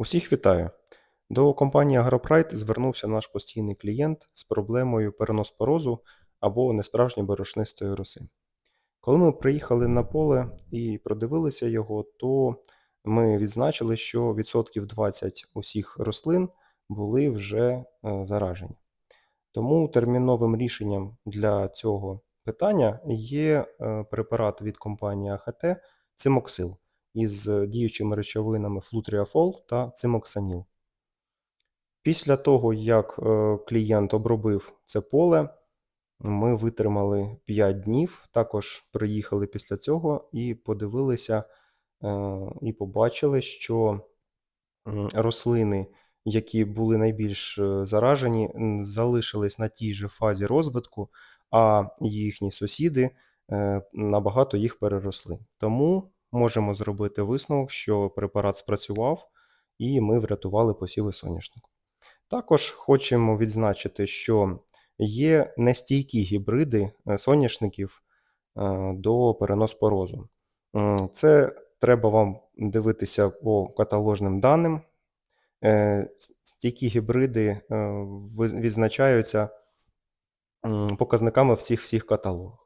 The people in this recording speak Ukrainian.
Усіх вітаю! До компанії Агропрайд звернувся наш постійний клієнт з проблемою переноспорозу або несправжньої борошнистої роси. Коли ми приїхали на поле і продивилися його, то ми відзначили, що відсотків 20 усіх рослин були вже е, заражені. Тому терміновим рішенням для цього питання є е, препарат від компанії АХТ Цимоксил із діючими речовинами флутріафол та цимоксаніл. Після того, як е, клієнт обробив це поле, ми витримали 5 днів. Також приїхали після цього і подивилися е, і побачили, що рослини, які були найбільш е, заражені, залишились на тій же фазі розвитку, а їхні сусіди е, набагато їх переросли. Тому можемо зробити висновок, що препарат спрацював, і ми врятували посіви соняшнику. Також хочемо відзначити, що є нестійкі гібриди е, соняшників е, до переноспорозу. Це треба вам дивитися по каталожним даним. Е, Стійкі гібриди відзначаються показниками всіх всіх каталогах.